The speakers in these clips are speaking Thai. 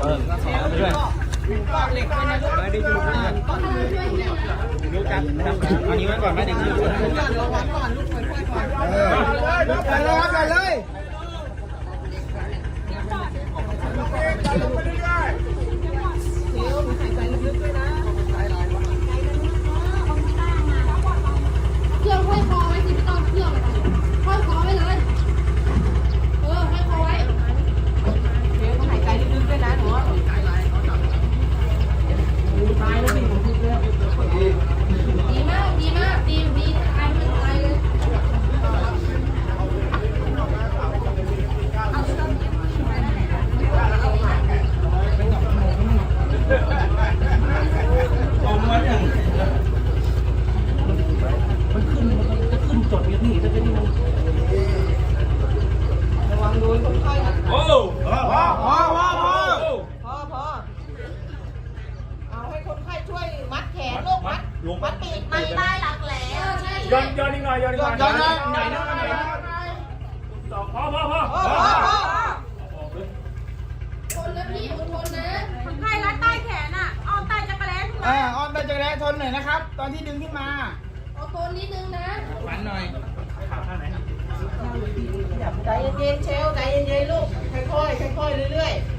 เออก็ขอไปด้วยก้อนเหล็กไปนะลูกไม่ได้ดูนะดูจับจับอันนี้ไว้ก่อนไม่ได้ดูก่อนก่อนลูกค่อยๆก่อนเออไปเลยไปเลย เดี๋ยวหนูหายใจลึกๆด้วยนะ เครื่องห้อยคอไว้สิไม่ต้องเครื่องห้อยคอไว้เลย เออห้อยคอไว้ เดี๋ยวหายใจลึกๆด้วยนะหนูตายแล้วนี่ผมคิดแล้ว ดีมากดีมากดีดีตายไม่ตายเลย ตรงมาอย่าง มันขึ้นมันจะขึ้นจดเนี่ยพี่ถ้าเป็นมัน ระวังโดนคนไข้นะ โอ้พอพอพอพอ พอพอเอาให้คนไข้ช่วยมัดแขน ลูกมัดมัดปีกมันใต้หลังแหลมย้อนย้อนอีกหน่อยย้อนอีกหน่อยย้อนนะไหนนะไหนนะสองพอพอพอพอพอพอทนนะพี่อดทนนะคนไข้รัดใต้แขนอะเอาใต้จักรแล้ขึ้นอ่ามาออมไปจักรแร้ทนหน่อยนะครับ ตอนที่ดึงขึ้นมาเอาทนนิดนึงนะฝันหน่อยขาข้างไหนใจเย็นๆเชลใจเย็นๆลูกค่อยๆค่อยๆเรื่อยๆ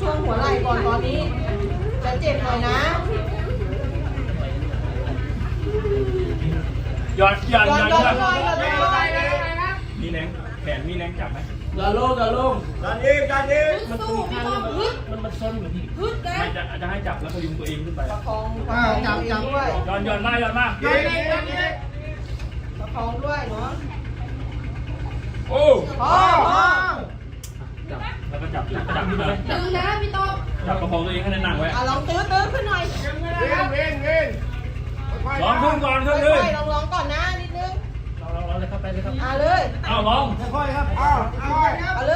ช่วงหัวไหล่ก่อนตอนนี้จะเจ็บหน่อยนะย้อนย้อนย้อนย้อนย้อนย้อนย้อนย้อนย้อนมีแรงแขนมีแรงจับไหมอย่าลงอย่าลงมันตรงข้างมันมันมันซ้นอยู่พี่ฮึดนะไม่จะจะให้จับแล้วพยุงตัวเองขึ้นไปประคองประคองด้วยย้อนย้อนมาย้อนมาประคองด้วยเนาะโอ้พอ จับจับจับขึ้นไปเลยดึงนะพี่ต๊อบจับกระโปรงตัวเองให้แน่นๆไว้อะลองตื้อตื้อขึ้นหน่อยลองขึ้นก่อนขึ้นเลยลองลองก่อนนะนิดนึงลองลองเลยครับไปเลยครับอะเลยเอาลองค่อยครับอ้าวอ้าวเอาเอาเลย